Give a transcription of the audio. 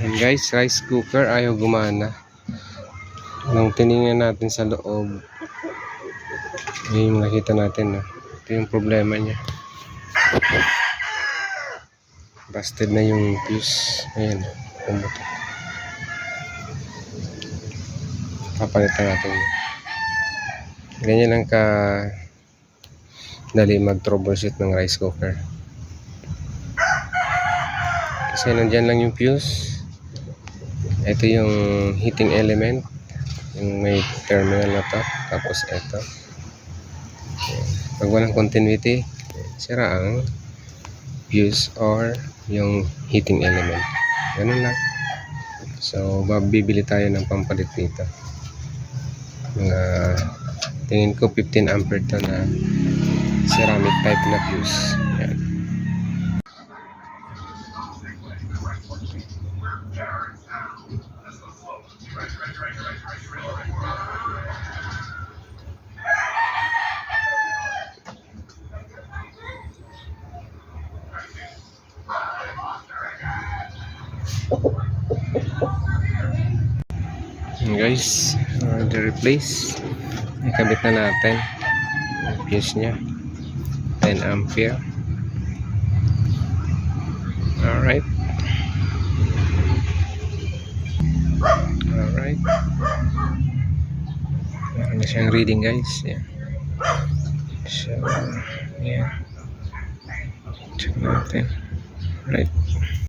Yan guys, rice cooker ayaw gumana. Nung tiningnan natin sa loob, yung nakita natin. No? Ito yung problema niya. Busted na yung fuse. Ayan, pumutok. Papalitan natin. Ganyan lang ka dali mag-troubleshoot ng rice cooker. Kasi nandyan lang yung fuse. Ito yung heating element. Yung may terminal na to. Tapos ito. Pag walang continuity, sira ang fuse or yung heating element. Ganun lang. So, mabibili tayo ng pampalit dito. Mga tingin ko 15 ampere to na ceramic type na fuse. Guys, uh, the replace. Ikabit na natin. Fuse niya. 10 ampere. Alright. Na siyang reading guys. Yan. So, yan. Check natin. Right.